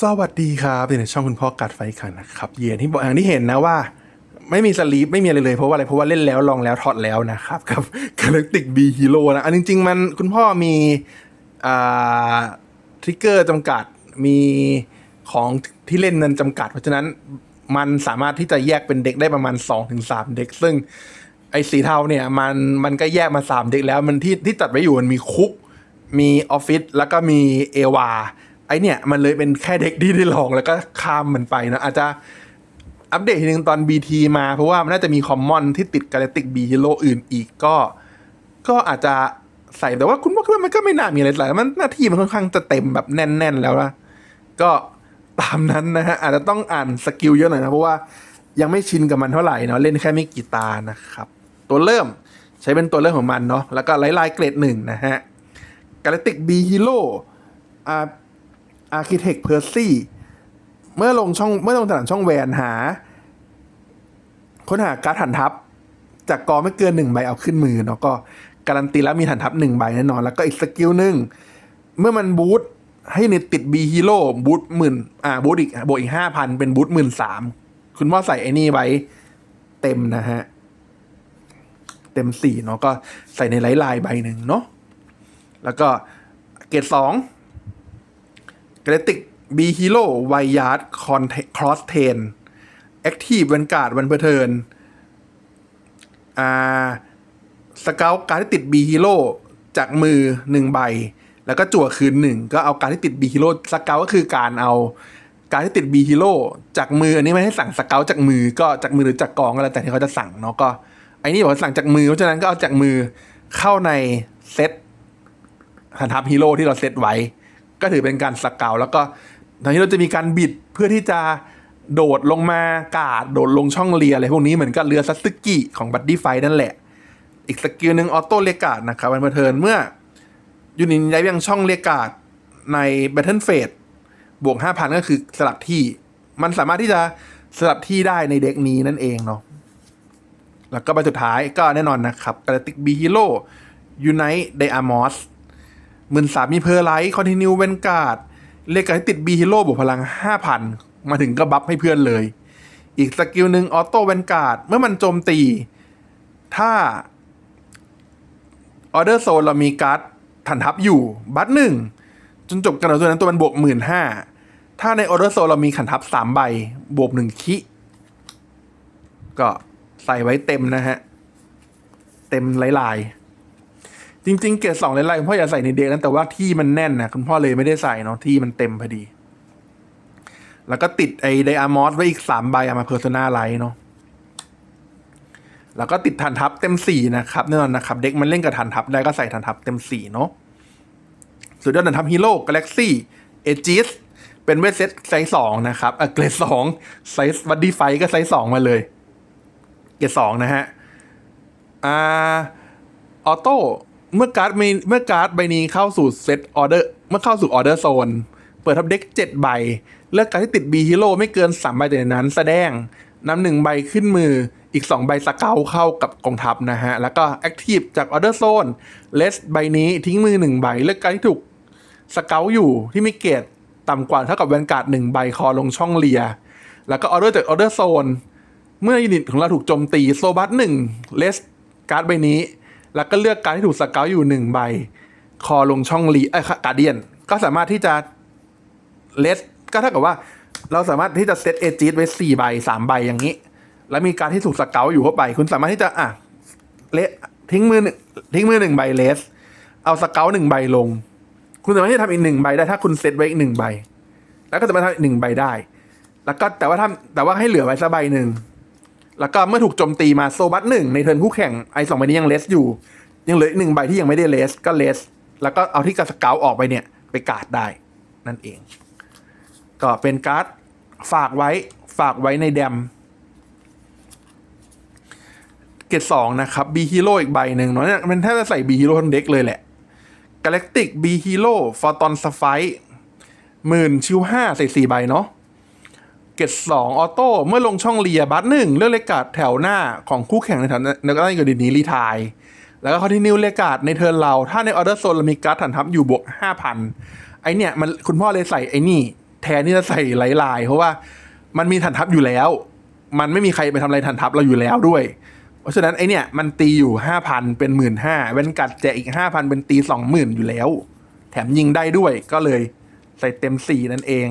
สวัสดีครับอยู่ในช่องคุณพ่อกัดไฟขันนะครับเย็นที่บอกอย่างที่เห็นนะว่า ไม่มีสลีปไม่มีอะไรเลยเพราะว่าอะไรเพราะว่าเล่นแล้วลองแล้วถอดแล้วนะครับกับ Galactic B Hero นะอันจริง ๆ มันคุณพ่อมีอ่าทริกเกอร์จำกัดมีของที่เล่นนั้นจำกัด เพราะฉะนั้นมันสามารถที่จะแยกเป็นเด็กได้ประมาณ 2-3 เด็ก ซึ่งไอ้สีเทาเนี่ยมันมันก็แยกมา 3 เด็กแล้วมันที่ที่จัดไว้อยู่มันมีคุกมีออฟฟิศแล้วก็มีเอวา ไอเนี่ยมันเลยเป็นแค่เด็กที่ได้ลองแล้วก็ข้ามมันไปนะอาจจะอัปเดตทีนึงตอน BT มาเพราะว่ามันน่าจะมีคอมมอนที่ติดกา l ลติกบีฮีโร่อื่นอีกก็ ก็อาจจะใส่แต่ว่าคุณว่าคิดว่มันก็ไม่น่ามีอะไรใส่มันหน้าที่มันค่อนข้างจะเต็มแบบแน่น ๆ แล้วนะก็ตามนั้นนะฮะอาจจะต้องอ่านสกิลเยอะหน่อยนะ เพราะว่ายังไม่ชินกับมันเท่าไหร่เนาะเล่นแค่ไม่กี่ตานะครับ ตัวเริ่มใช้เป็นตัวเริ่มของมันเนาะแล้วก็ไลท์ไลน์เกรดหนึ่งนะฮะ Galactic B Hero อา อาร์คิเทคเพอร์ซี่เมื่อลงช่องเมื่อลงตลาดช่องแวนหา ค้นหาการ์ดฐานทัพจากกอไม่เกินหนึ่งใบเอาขึ้นมือเนาะก็การันตีแล้วมีฐานทัพหนึ่งใบแน่นอน แล้วก็อีกสกิลหนึ่งเมื่อมันบูทให้เน็ตติด B Hero บูทหมื่นอ่าบูทอีกบวกอีกห้าพันเป็นบูทหมื่นสามคุณพ่อใส่ไอ้นี่ไว้เต็มนะฮะ เต็มสี่เนาะก็ใส่ในไลท์ไลน์ใบหนึ่งเนาะแล้วก็เกรดสอง ก a ลติกบีฮีโร่ไวยาร์ดคอนครอสเทนแอคทีฟวันการ์ดวันเพอร์เทิร์นอ่าสเกลการที่ติดบีฮีโร่จากมือหนึ่งใบ แล้วก็จั่วคืนหนึ่งก็เอาการที่ติดบีฮีโร่สเกลก็คือการเอาการที่ติดบีฮีโร่จากมืออันนี้ไม่ให้สั่งสเกลจากมือก็จากมือหรือจากกองก็แล้วแต่ที่เขาจะสั่งเนาะก็ไอ้นี่บอกว่าสั่งจากมือเพราะฉะนั้นก็เอาจากมือเข้าในเซตฐานทัพฮีโร่ที่เราเซตไว้ ก็ถือเป็นการสเกาแล้วก็ทางนี้เราจะมีการบิดเพื่อที่จะโดดลงมากาดโดดลงช่องเรียอะไรพวกนี้เหมือนกับเรือซัตสึกิของบัดดี้ไฟนั่นแหละ อีกสกิลหนึ่งออโต้เรียกาดนะครับวันเทิร์นเมื่อยูนิตย้ายไปยังช่องเรียกาดใน Battle p h a s e บวก 5,000 ก็คือสลับที่ มันสามารถที่จะสลับที่ได้ในเด็กนี้นั่นเองเนาะแล้วก็ใบสุดท้ายก็แน่นอนนะครับ Galactic B Hero Unite Diamos หมื่นสามมีเพอร์ไลท์คอนติเนียเวนการ์ดเลกาติดบีฮีโร่บวกพลังห้าพันมาถึงก็บัฟให้เพื่อนเลย อีกสกิลหนึ่งออโต้เวนการ์ดเมื่อมันโจมตี ถ้าออเดอร์โซนเรามีการ์ดฐานทัพอยู่ บัตหนึ่งจนจบการต่อสู้นั้นตัวมันบวกหมื่นห้าถ้าในออเดอร์โซนเรามีขันทัพสามใบบวกหนึ่งคิก็ใส่ไว้เต็มนะฮะ เต็มลายๆ จริงๆ เกรดสองไล่ๆคุณพ่ออย่าใส่ในเด็กนั้นแต่ว่าที่มันแน่นนะคุณพ่อเลยไม่ได้ใส่เนาะที่มันเต็มพอดี แล้วก็ติดไอ้ไดอามอสไว้อีกสามใบเอามาเพอร์ n นาไลท์เนาะแล้วก็ติดฐานทัพเต็มสี่นะครับแน่นอนนะครับ เด็กมันเล่นกับฐานทัพได้ก็ใส่ฐานทัพเต็มสี่เนาะสุดยอดฐานทัพฮีโร่กาแล็กซี่เอจิสเป็นเวทเซตไซส์สองนะครับเกรดสองไซส์วัดดี้ไฟก็ไซส์สองมาเลย เกรดสองนะฮะอ่าออโต้ เมื่อการ์ดมีเมื่อการ์ดใบนี้เข้าสู่เซตออเดอร์เมื่อเข้าสู่ออเดอร์โซน เปิดทับเด็กเจ็ดใบ เลือกการดที่ติดบีฮีโร่ไม่เกินสามใบจากในนั้น แสดงนำหนึ่งใบขึ้นมืออีกสองใบสเกลเข้ากับกองทัพนะฮะ แล้วก็แอคทีฟจากออเดอร์โซนเลสใบนี้ทิ้งมือหนึ่งใบ เลือกการดที่ถูกสเกลอยู่ที่มีเกรดต่ำกว่าเท่ากับแวนการ์ดหนึ่งใบคอลงช่องเลีย แล้วก็ออเดอร์จากออเดอร์โซนเมื่อยูนิตของเราถูกโจมตีโซบัสหนึ่งเลสการ์ดใบนี้ แล้วก็เลือกการที่ถูกสเกลอยู่หนึ่งใบ คอลงช่องรีไอ้การเดียน ก็สามารถที่จะเลสก็เท่ากับว่า เราสามารถที่จะเซตเอจิสไว้สี่ใบสามใบอย่างนี้ แล้วมีการที่ถูกสเกลอยู่เข้าไป คุณสามารถที่จะอะเลสทิ้งมือหนึ่งทิ้งมือหนึ่งใบเลส เอาสเกลหนึ่งใบลง คุณสามารถที่จะทำอีกหนึ่งใบได้ถ้าคุณเซตไว้อีกหนึ่งใบ แล้วก็สามารถทำอีกหนึ่งใบได้ แล้วก็แต่ว่าถ้าแต่ว่าให้เหลือไว้สักใบหนึ่ง แล้วก็เมื่อถูกโจมตีมาโซบัสหนึ่งในเทิร์นคู่แข่งไอ้สองใบนี้ยังเลสอยู่ ยังเหลืออีกหนึ่งใบที่ยังไม่ได้เลสก็เลสแล้วก็เอาที่กระสเกลออกไปเนี่ย ไปกาดได้นั่นเอง ก็เป็นการ์ดฝากไว้ฝากไว้ในแดมเกรดสองนะครับบีฮีโร่อีกใบหนึ่งเนาะเนี่ยมันแทบจะใส่บีฮีโร่ทั้งเด็กเลยแหละ Galactic B Hero Photon Sapphire หมื่นชิวห้าใส่สี่ใบเนาะ เกตสองออโต้เมื่อลงช่องเลียบัตหนึ่งเลือกเลกาดแถวหน้าของคู่แข่งในแถวในก็ได้อยู่ดีนี้รีทายแล้วก็คอนติเนียเลกาดในเทิร์นเรา ถ้าในออเดอร์โซนเรามีการ์ดฐานทัพอยู่บวกห้าพันไอเนี่ยมันคุณพ่อเลยใส่ไอนี่ แทนที่จะใส่ลายๆเพราะว่ามันมีฐานทัพอยู่แล้ว มันไม่มีใครไปทำอะไรฐานทัพเราอยู่แล้วด้วย เพราะฉะนั้นไอเนี่ยมันตีอยู่ห้าพันเป็นหมื่นห้าเว้นกัดแจกอีกห้าพันเป็นตีสองหมื่นอยู่แล้ว แถมยิงได้ด้วยก็เลยใส่เต็มสี่นั่นเอง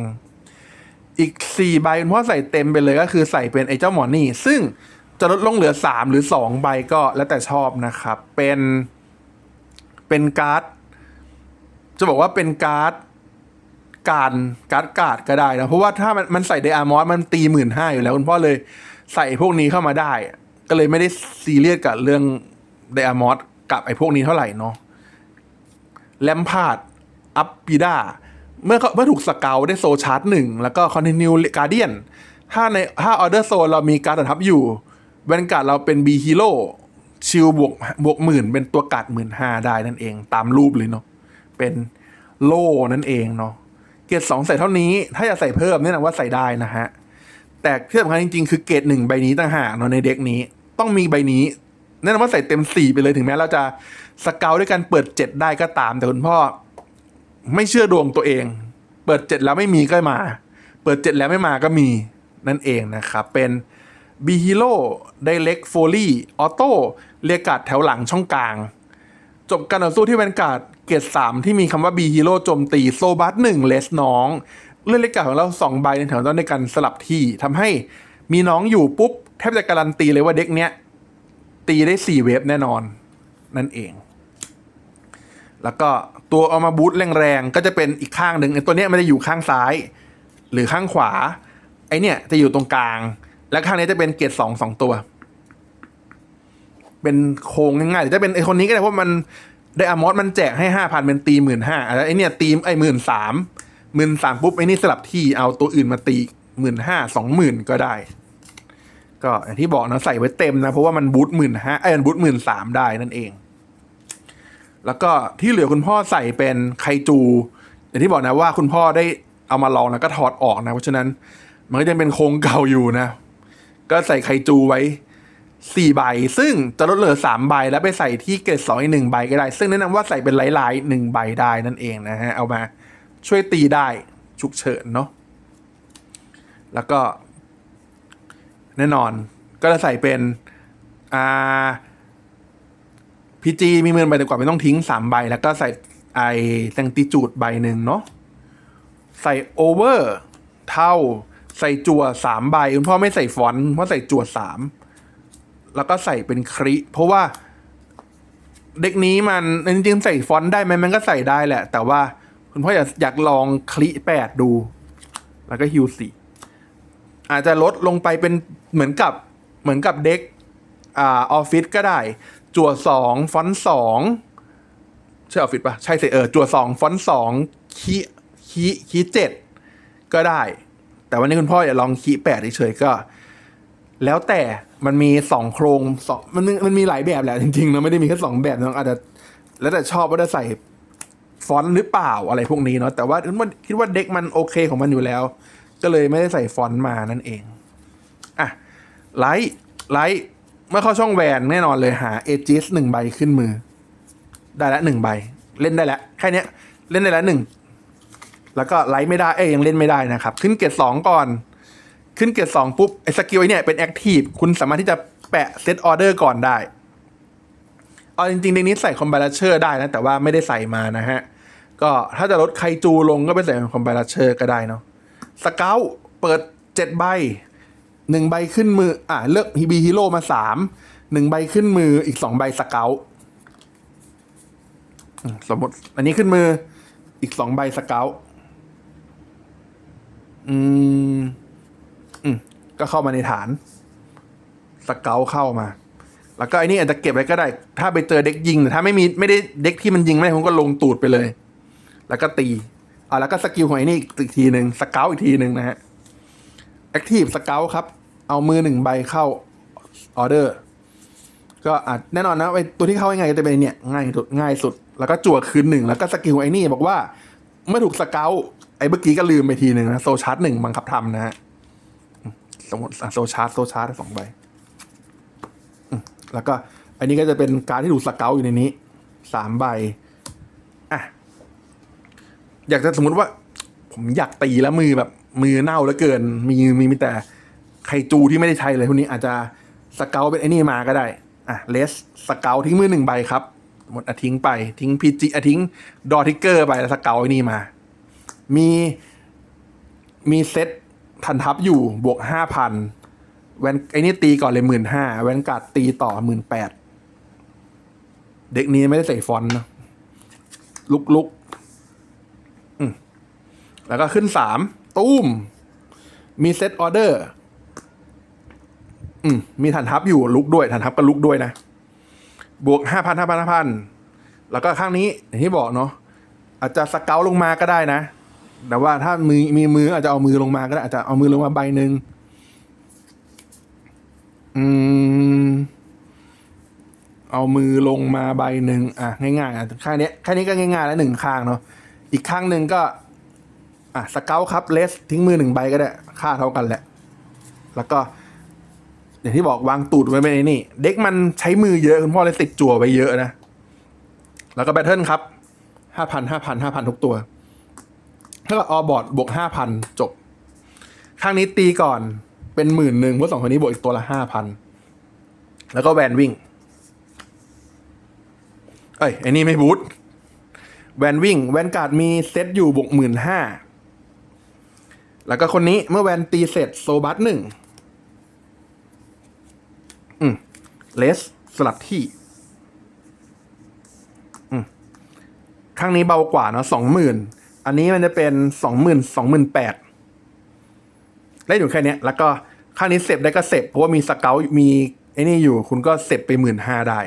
อีกสี่ใบคุณพ่อใส่เต็มไปเลยก็คือใส่เป็นไอ้เจ้าหมอนี่ ซึ่งจะลดลงเหลือสามหรือสองใบก็แล้วแต่ชอบนะครับ เป็นเป็นการ์ด จะบอกว่าเป็นการ์ดการการ์ดการ์ดก็ได้นะเพราะว่าถ้ามันมันใส่ไดอามอสมันตีหมื่นห้าอยู่แล้วคุณพ่อเลยใส่พวกนี้เข้ามาได้ ก็เลยไม่ได้ซีเรียสกับเรื่องไดอามอสกับไอ้พวกนี้เท่าไหร่เนาะแลมพาร์ดอัปปีดา เมื่อเขาเมื่อถูกสเกลได้โซชาร์จหนึ่งแล้วก็คอนติเนียลการเดียนถ้าในถ้าออเดอร์โซเรามีการดทับอยู่แวนการ์ดเราเป็นบีฮีโร่ชิลบวกบวกหมื่นเป็นตัวกัดหมื่นห้าได้นั่นเอง ตามรูปเลยเนาะเป็นโล่นั่นเองเนาะเกรดสองใส่เท่านี้ ถ้าจะใส่เพิ่มแนะนำว่าใส่ได้นะฮะ แต่ที่สำคัญจริงๆ คือเกรดหนึ่งใบนี้ต่างหากเนาะในเด็กนี้ ต้องมีใบนี้ แนะนำว่าใส่เต็มสี่ไปเลยถึงแม้เราจะสเกลด้วยการเปิดเจ็ดได้ก็ตามแต่คุณพ่อ ไม่เชื่อดวงตัวเอง เปิดเจ็ดแล้วไม่มีก็มา เปิดเจ็ดแล้วไม่มาก็มีนั่นเองนะครับ เป็น B Hero Direct Foley Auto เรียกกัดแถวหลังช่องกลาง จบการต่อสู้ที่แวนการ์ดเกรดสามที่มีคำว่า B Hero โจมตีโซบัสหนึ่งเลสน้อง เลื่อนเลขการ์ดของเราสองใบในแถวต้นในการสลับที่ทำให้มีน้องอยู่ปุ๊บ แทบจะการันตีเลยว่าเด็กเนี้ยตีได้สี่เวฟแน่นอน นั่นเอง แล้วก็ตัวเอามาบูทแรงๆก็จะเป็นอีกข้างหนึ่งไอ้ตัวเนี้ยมันจะอยู่ข้างซ้าย หรือข้างขวา ไอเนี่ยจะอยู่ตรงกลาง และข้างนี้จะเป็นเกรดสองสองตัว เป็นโครงง่ายๆหรือจะเป็นไอคนนี้ก็ได้เพราะมันไดอะมอสมันแจกให้ห้าพันเป็นตีหมื่นห้าไอเนี่ยตีไอหมื่นสามหมื่นสามปุ๊บไอนี่สลับที่เอาตัวอื่นมาตีหมื่นห้าสองหมื่นก็ได้ ก็อย่างที่บอกนะใส่ไว้เต็มนะเพราะว่ามันบูทหมื่นห้าไอ้มันบูทหมื่นสามได้นั่นเอง แล้วก็ที่เหลือคุณพ่อใส่เป็นไคจู อย่างที่บอกนะว่าคุณพ่อได้เอามาลองแล้วก็ถอดออกนะ เพราะฉะนั้นมันก็ยังเป็นโครงเก่าอยู่นะ ก็ใส่ไคจูไว้สี่ใบ ซึ่งจะลดเหลือสามใบแล้วไปใส่ที่เกรดสองอีกหนึ่งใบก็ได้ ซึ่งแนะนำว่าใส่เป็นหลายๆหนึ่งใบได้นั่นเองนะฮะ เอามาช่วยตีได้ฉุกเฉินเนาะ แล้วก็แน่นอนก็จะใส่เป็นอ่า พีจีมีหมื่นใบแต่กว่าไม่ต้องทิ้งสามใบ แล้วก็ใส่ไอแตงติจูดใบหนึ่งเนาะใส่โอเวอร์เท่าใส่จั่วสามใบคุณพ่อไม่ใส่ฟอนต์เพราะใส่จั่วสามแล้วก็ใส่เป็นคริ เพราะว่า เด็กนี้มันจริงๆใส่ฟอนต์ได้ไหมมันก็ใส่ได้แหละ แต่ว่าคุณพ่ออยากอยากลองคลิแปดดู แล้วก็ฮิวสี่อาจจะลดลงไปเป็นเหมือนกับเหมือนกับเด็กอ่าออฟฟิศก็ได้ จั่วสองฟอนต์สองใช่ออฟฟิศปะใช่สิเออจั่วสองฟอนต์สองคีคีคีเจ็ดก็ได้ แต่วันนี้คุณพ่ออย่าลองคีแปดเฉยๆก็ แล้วแต่มันมีสองโครงสองมันมันมีหลายแบบแหละจริงๆนะไม่ได้มีแค่สองแบบนะอาจจะแล้วแต่ชอบว่าจะใส่ฟอนต์หรือเปล่าอะไรพวกนี้เนาะแต่ว่าคิดว่าเด็กมันโอเคของมันอยู่แล้ว ก็เลยไม่ได้ใส่ฟอนต์มานั่นเองอะไลท์ไลท์ เมื่อเข้าช่องแวนแน่นอนเลยหาเอจิสหนึ่งใบขึ้นมือ ได้ละหนึ่งใบ เล่นได้แล้วแค่นี้เล่นได้แล้วหนึ่งแล้วก็ไลท์ไม่ได้เอ้ยยังเล่นไม่ได้นะครับ ขึ้นเกรดสองก่อน ขึ้นเกรดสองปุ๊บไอ้สกิลไอ้เนี่ยเป็นแอคทีฟคุณสามารถที่จะแปะเซตออเดอร์ก่อนได้เอาจริงๆในนี้ใส่คอมไบลัเชอร์ได้นะ แต่ว่าไม่ได้ใส่มานะฮะ ก็ถ้าจะลดไคจูลงก็ไปใส่คอมไบลัเชอร์ก็ได้เนาะสเกลเปิดเจ็ดใบ หนึ่งใบขึ้นมือ อ่าเลือกฮีบีฮีโร่มาสามหนึ่งใบขึ้นมืออีกสองใบสเกลสมมติ อันนี้ขึ้นมือ อีกสองใบสเกลอืม อืม ก็เข้ามาในฐาน สเกลเข้ามา แล้วก็ไอ้นี่อาจจะเก็บไว้ก็ได้ ถ้าไปเจอเด็กยิงแต่ถ้าไม่มีไม่ได้เด็กที่มันยิงไม่ได้ผมก็ลงตูดไปเลย แล้วก็ตีอ่าแล้วก็สกิลของไอ้นี่อีกทีหนึ่งสเกลอีกทีหนึ่งนะฮะ แอคทีฟสเกลครับ เอามือหนึ่งใบเข้าออเดอร์ก็อาจแน่นอนนะไอตัวที่เข้าง่ายก็จะเป็นเนี่ยง่ายสุดง่ายสุด แล้วก็จั่วคืนหนึ่งแล้วก็สกิลไอ้นี่บอกว่าเมื่อถูกสเกลไอ้เมื่อกี้ก็ลืมไปทีหนึ่งนะโซชาร์ตหนึ่งบังคับทำนะฮะสมมติโซชาร์ตโซชาร์ตสองใบแล้วก็อันนี้ก็จะเป็นการที่ถูกสเกลอยู่ในนี้สามใบอะอยากจะสมมติว่า ผมอยากตีแล้วมือแบบ มือเน่าแล้วเกิน มีมีมีแต่ไคจูที่ไม่ได้ใช้เลยพวกนี้อาจจะสเกลเป็นไอ้นี่มาก็ได้อะเลสสเกลทิ้งมือหนึ่งใบครับ หมดอะทิ้งไปทิ้งพีจีอะทิ้งดอทิกเกอร์ไปแล้วสเกลไอ้นี่มา มีมีเซตทันทับอยู่บวกห้าพันแวนไอ้นี่ตีก่อนเลยหมื่นห้าแวนการ์ดตีต่อหมื่นแปดเด็กนี้ไม่ได้ใส่ฟอนต์นะลุกลุกอืมแล้วก็ขึ้นสาม ตุ้มมีเซตออเดอร์อืมมีฐานทับอยู่ลุกด้วยฐานทับก็ลุกด้วยนะ บวกห้าพันห้าพันห้าพันแล้วก็ข้างนี้อย่างที่บอกเนาะอาจจะสเกลลงมาก็ได้นะ แต่ว่าถ้ามือมีมืออาจจะเอามือลงมาก็ได้อาจจะเอามือลงมาใบหนึ่งอืมเอามือลงมาใบหนึ่งอะง่ายๆอะข้างนี้ยแค่นี้ก็ง่ายๆแล้วหนึ่งข้างเนาะอีกข้างหนึ่งก็ อะสเกลครับเลสทิ้งมือหนึ่งใบก็ได้ ค่าเท่ากันแหละ แล้วก็ อย่างที่บอกวางตูดไว้ในนี่ เด็กมันใช้มือเยอะคุณพ่อเลยติดจั่วไปเยอะนะ แล้วก็แบทเทิลครับห้าพันห้าพันห้าพันทุกตัวถ้าก็ออบอร์ดบวกห้าพันจบ ข้างนี้ตีก่อนเป็นหมื่นหนึ่งเพราะสองคนนี้บวกอีกตัวละห้าพันแล้วก็แวนวิ่ง เอ้ยไอ้นี่ไม่บูทแวนวิ่ง แวนการ์ดมีเซตอยู่บวกหมื่นห้า แล้วก็คนนี้เมื่อแวนตีเสร็จโซบัสหนึ่งอืมเลสสลับที่ อืมข้างนี้เบากว่าเนาะสองหมื่นอันนี้มันจะเป็นสองหมื่นสองหมื่นแปดได้อยู่แค่นี้แล้วก็ข้างนี้เสร็จได้ก็เสร็จเพราะว่ามีสเกลมีไอ้นี่อยู่คุณก็เสร็จไปหมื่นห้าได้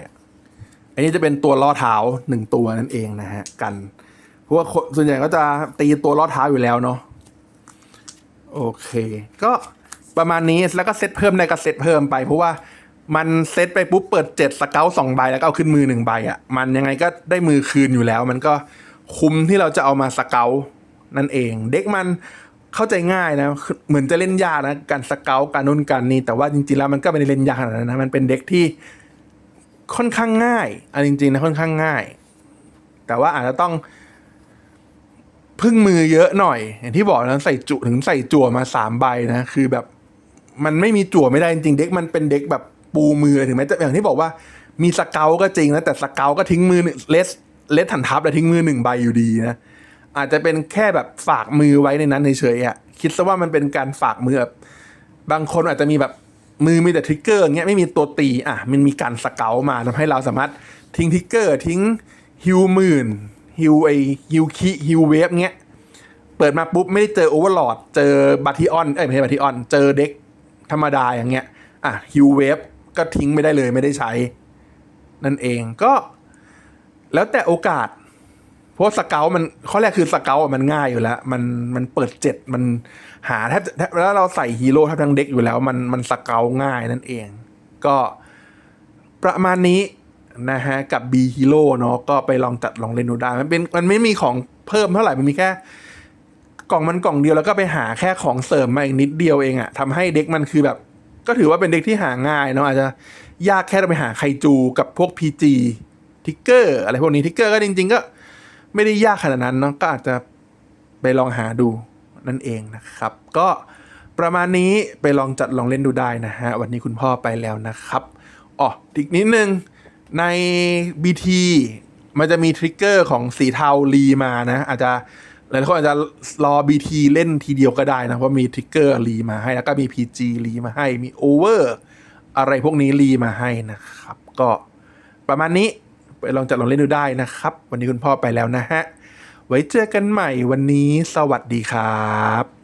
อันนี้จะเป็นตัวล่อเท้าหนึ่งตัวนั่นเองนะฮะ กัน เพราะว่าส่วนใหญ่ก็จะตีตัวล่อเท้าอยู่แล้วเนาะ โอเค ก็ประมาณนี้แล้วก็เซตเพิ่มได้ก็เซตเพิ่มไป เพราะว่ามันเซตไปปุ๊บเปิดเจ็ดสเกลสองใบแล้วก็เอาขึ้นมือหนึ่งใบอะ่ะมันยังไงก็ได้มือคืนอยู่แล้ว มันก็คุ้มที่เราจะเอามาสเกลนั่นเอง เด็กมันเข้าใจง่ายนะ เหมือนจะเล่นยากนะการสเกลการนู่นการนี่แต่ว่าจริงๆแล้วมันก็ไม่ได้เล่นยากขนาดนั้นนะมันเป็นเด็กที่ค่อนข้างง่ายอันจริงๆนะค่อนข้างง่าย แต่ว่าอาจจะต้อง พึ่งมือเยอะหน่อย อย่างที่บอกนะใส่จุถึงใส่จั่วมาสามใบนะคือแบบมันไม่มีจั่วไม่ได้จริงเด็กมันเป็นเด็กแบบปูมือถึงแม้จะอย่างที่บอกว่ามีสเกลก็จริงนะแต่สเกลก็ทิ้งมือเลสเลสถันทับแล้วทิ้งมือหนึ่งใบอยู่ดีนะอาจจะเป็นแค่แบบฝากมือไว้ในนั้นเฉยๆอะคิดซะว่ามันเป็นการฝากมือแบบบางคนอาจจะมีแบบมือมีแต่ทริกเกอร์อย่างเงี้ยไม่มีตัวตีอะมันมีการสเกลมาทำให้เราสามารถทิ้งทริกเกอร์ทิ้งฮิวหมื่น ฮิวไอฮิวคิฮิวเวฟเงี้ย เปิดมาปุ๊บไม่ได้เจอโอเวอร์ลอดเจอบัตทิออนเอ้ยไม่ใช่บัตทิออน เจอเด็กธรรมดาอย่างเงี้ย อะฮิวเวฟก็ทิ้งไม่ได้เลยไม่ได้ใช้ นั่นเองก็ แล้วแต่โอกาส เพราะสเกลมันข้อแรกคือสเกลมันง่ายอยู่แล้ว มันมันเปิดเจ็ดมันหาแทบแทบแล้วเราใส่ฮีโร่แทบทั้งเด็กอยู่แล้ว มันมันสเกลง่ายนั่นเอง ก็ประมาณนี้ นะฮะ กับ B Hero เนาะก็ไปลองจัดลองเล่นดูได้มันเป็นมันไม่มีของเพิ่มเท่าไหร่มันมีแค่กล่องมันกล่องเดียวแล้วก็ไปหาแค่ของเสริมมาอีกนิดเดียวเองอะทำให้เด็กมันคือแบบ ก็ถือว่าเป็นเด็กที่หาง่ายเนาะอาจจะยากแค่ไปหาไคจูกับพวก PG ทิกเกอร์อะไรพวกนี้ทิกเกอร์ก็จริง ๆ ก็ไม่ได้ยากขนาดนั้นเนาะก็อาจจะไปลองหาดูนั่นเองนะครับ ก็ประมาณนี้ไปลองจัดลองเล่นดูได้นะฮะ วันนี้คุณพ่อไปแล้วนะครับอ๋ออีกนิดนึง ใน BT มันจะมีทริกเกอร์ของสีเทารีมานะ อาจจะหลายคนอาจจะรอ BT เล่นทีเดียวก็ได้นะ เพราะมีทริกเกอร์รีมาให้แล้วก็มี PG รีมาให้มี Over อะไรพวกนี้รีมาให้นะครับ ก็ประมาณนี้ไปลองจัดลองเล่นดูได้นะครับ วันนี้คุณพ่อไปแล้วนะฮะ ไว้เจอกันใหม่วันนี้สวัสดีครับ